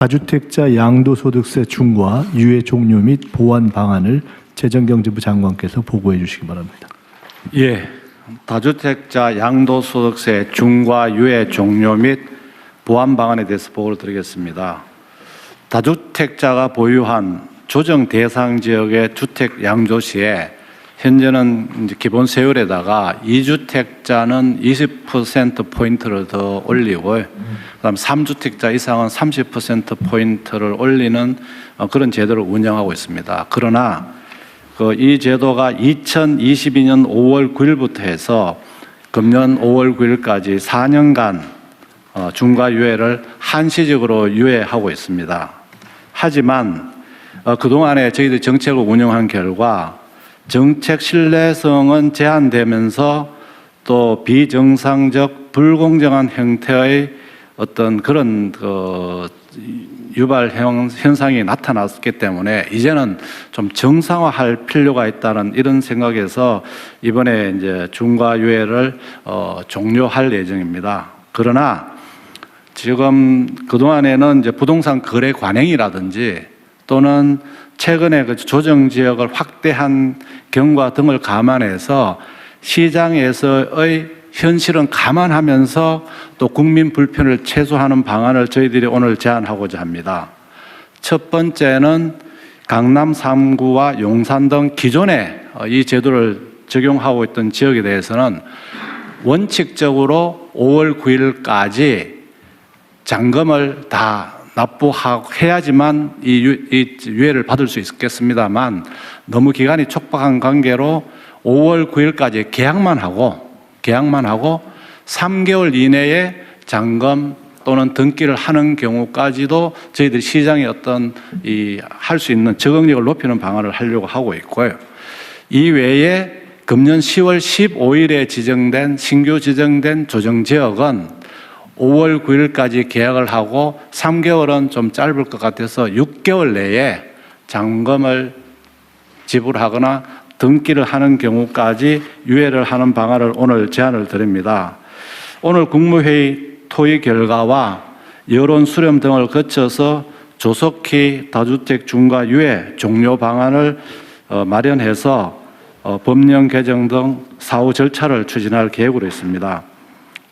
다주택자 양도소득세 중과 유예 종료 및 보완 방안을 재정경제부 장관께서 보고해 주시기 바랍니다. 예. 다주택자 양도소득세 중과 유예 종료 및 보완 방안에 대해서 보고를 드리겠습니다. 다주택자가 보유한 조정 대상 지역의 주택 양도 시에 현재는 이제 기본 세율에다가 2주택자는 20% 포인트를 더 올리고 그다음 3주택자 이상은 30% 포인트를 올리는 어, 그런 제도를 운영하고 있습니다. 그러나 그 이 제도가 2022년 5월 9일부터 해서 금년 5월 9일까지 4년간 어, 중과 유예를 한시적으로 유예하고 있습니다. 하지만 어, 그동안에 저희들이 정책을 운영한 결과 정책 신뢰성은 제한되면서 또 비정상적 불공정한 형태의 어떤 그런 그 유발 현- 현상이 나타났기 때문에 이제는 좀 정상화할 필요가 있다는 이런 생각에서 이번에 이제 중과 유예를 어, 종료할 예정입니다. 그러나 지금 그동안에는 이제 부동산 거래 관행이라든지 또는 최근에 그 조정 지역을 확대한 경과 등을 감안해서 시장에서의 현실은 감안하면서 또 국민 불편을 최소화하는 방안을 저희들이 오늘 제안하고자 합니다. 첫 번째는 강남 3구와 용산 등 기존에 어, 이 제도를 적용하고 있던 지역에 대해서는 원칙적으로 5월 9일까지 잔금을 다 납부하고 해야지만 이, 유, 이 유예를 받을 수 있겠습니다만 너무 기간이 촉박한 관계로 5월 9일까지 계약만 하고 계약만 하고 3개월 이내에 잔금 또는 등기를 하는 경우까지도 저희들이 시장에 어떤 이 할 수 있는 적응력을 높이는 방안을 하려고 하고 있고요. 이 외에 금년 10월 15일에 지정된 신규 지정된 조정 지역은 5월 9일까지 계약을 하고 3개월은 좀 짧을 것 같아서 6개월 내에 잔금을 지불하거나 등기를 하는 경우까지 유예를 하는 방안을 오늘 제안을 드립니다. 오늘 국무회의 토의 결과와 여론 수렴 등을 거쳐서 조속히 다주택 중과 유예 종료 방안을 어, 마련해서 어, 법령 개정 등 사후 절차를 추진할 계획으로 있습니다.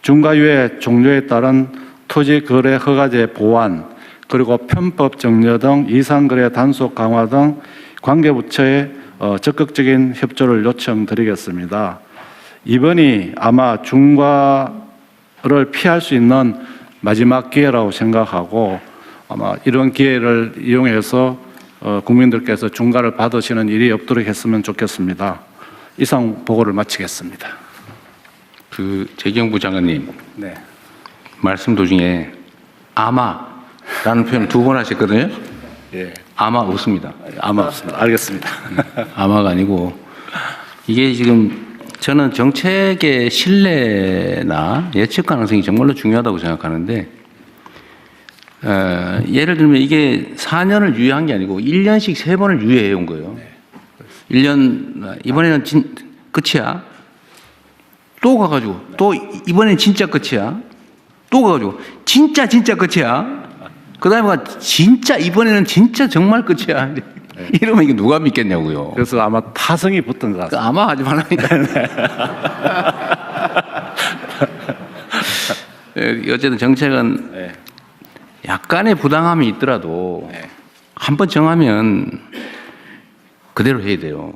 중과유예 종료에 따른 토지 거래 허가제 보완 그리고 편법 정려 등 이상 거래 단속 강화 등 관계 부처의 어, 적극적인 협조를 요청드리겠습니다. 이번이 아마 중과를 피할 수 있는 마지막 기회라고 생각하고 아마 이런 기회를 이용해서 어, 국민들께서 중과를 받으시는 일이 없도록 했으면 좋겠습니다. 이상 보고를 마치겠습니다. 그 재경부 장관님 네. 말씀 도중에 아마라는 표현 두 번 하셨거든요. 예. 아마 없습니다. 아마 없습니다. 알겠습니다. 아마가 아니고 이게 지금 저는 정책의 신뢰나 예측 가능성이 정말로 중요하다고 생각하는데 어, 예를 들면 이게 4년을 유예한 게 아니고 1년씩 세번을 유예해 온 거예요. 1년 이번에는 진, 끝이야. 또 가가지고 또 이번엔 진짜 끝이야. 또 가가지고 진짜 진짜 끝이야. 그 다음에 가 진짜 이번에는 진짜 정말 끝이야. 이러면 이게 누가 믿겠냐고요. 그래서 아마 타성이 붙은 것그 같습니다. 아마 하지 말라니까. 예, 어쨌든 정책은 네. 약간의 부당함이 있더라도 네. 한번 정하면 그대로 해야 돼요.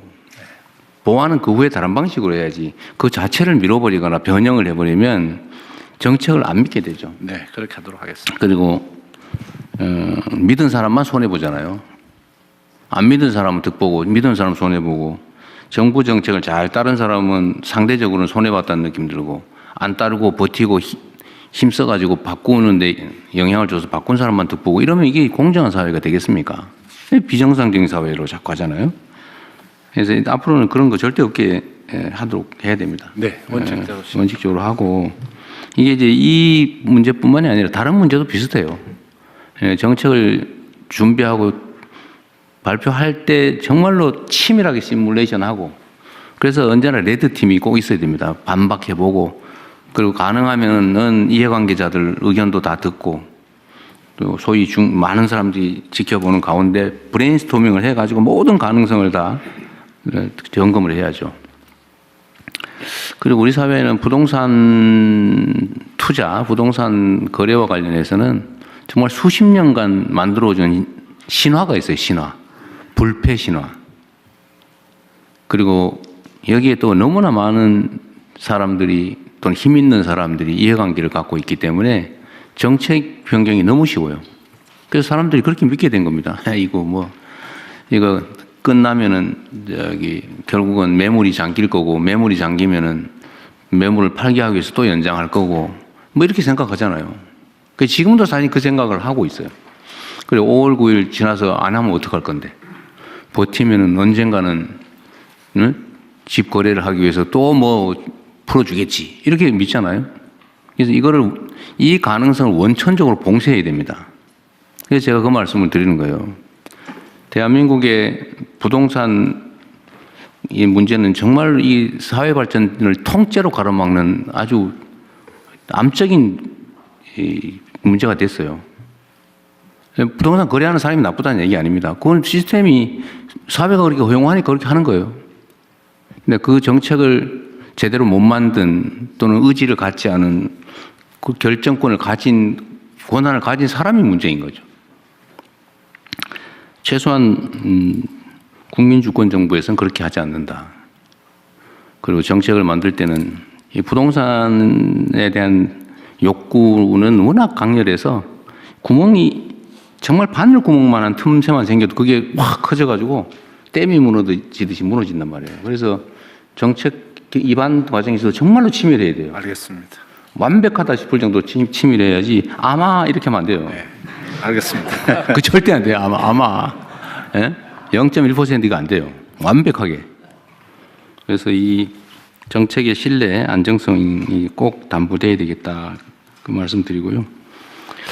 보완은 그 후에 다른 방식으로 해야지. 그 자체를 밀어버리거나 변형을 해버리면 정책을 안 믿게 되죠. 네, 그렇게 하도록 하겠습니다. 그리고 어, 믿은 사람만 손해 보잖아요. 안 믿은 사람은 득보고 믿은 사람 손해 보고 정부 정책을 잘 따른 사람은 상대적으로는 손해 봤다는 느낌 들고 안 따르고 버티고 히- 힘써 가지고 바꾸는데 영향을 줘서 바꾼 사람만 득보고 이러면 이게 공정한 사회가 되겠습니까? 비정상적인 사회로 자꾸 하잖아요. 그래서 앞으로는 그런 거 절대 없게 예, 하도록 해야 됩니다. 네, 원칙대로 예, 원칙적으로 하고 이게 이제 이 문제뿐만이 아니라 다른 문제도 비슷해요. 예, 정책을 준비하고 발표할 때 정말로 치밀하게 시뮬레이션 하고 그래서 언제나 레드 팀이 꼭 있어야 됩니다. 반박해 보고 그리고 가능하면은 이해관계자들 의견도 다 듣고 또 소위 중 많은 사람들이 지켜보는 가운데 브레인스토밍을 해가지고 모든 가능성을 다 점검을 해야죠. 그리고 우리 사회는 부동산 투자, 부동산 거래와 관련해서는 정말 수십 년간 만들어준 신화가 있어요, 신화. 불패 신화. 그리고 여기에 또 너무나 많은 사람들이 또는 힘 있는 사람들이 이해관계를 갖고 있기 때문에 정책 변경이 너무 쉬워요. 그래서 사람들이 그렇게 믿게 된 겁니다. 이거 뭐, 이거 끝나면은 저기 결국은 매물이 잠길 거고 매물이 잠기면은 매물을 팔게 하기 위해서 또 연장할 거고 뭐 이렇게 생각하잖아요. 그 지금도 사실 그 생각을 하고 있어요. 그리고 5월 9일 지나서 안 하면 어떡할 건데 버티면은 언젠가는 응? 집 거래를 하기 위해서 또 뭐 풀어주겠지 이렇게 믿잖아요. 그래서 이거를 이 가능성을 원천적으로 봉쇄해야 됩니다. 그래서 제가 그 말씀을 드리는 거예요. 대한민국의 부동산 이 문제는 정말 이 사회 발전을 통째로 가로막는 아주 암적인 이 문제가 됐어요. 부동산 거래하는 사람이 나쁘다는 얘기 아닙니다. 그건 시스템이 사회가 그렇게 허용하니까 그렇게 하는 거예요. 근데 그 정책을 제대로 못 만든 또는 의지를 갖지 않은 그 결정권을 가진 권한을 가진 사람이 문제인 거죠. 최소한 음, 국민주권 정부에서는 그렇게 하지 않는다. 그리고 정책을 만들 때는 이 부동산에 대한 욕구는 워낙 강렬해서 구멍이 정말 바늘 구멍만한 틈새만 생겨도 그게 확 커져가지고 댐이 무너지듯이 무너진단 말이에요. 그래서 정책 입안 과정에서 정말로 치밀해야 돼요. 알겠습니다. 완벽하다 싶을 정도로 치- 치밀해야지 아마 이렇게 하면 안 돼요. 네, 알겠습니다. 그 절대 안 돼요. 아마 아마 예? 0.1%가 안 돼요. 완벽하게. 그래서 이 정책의 신뢰, 안정성이 꼭 담보돼야 되겠다 그 말씀드리고요.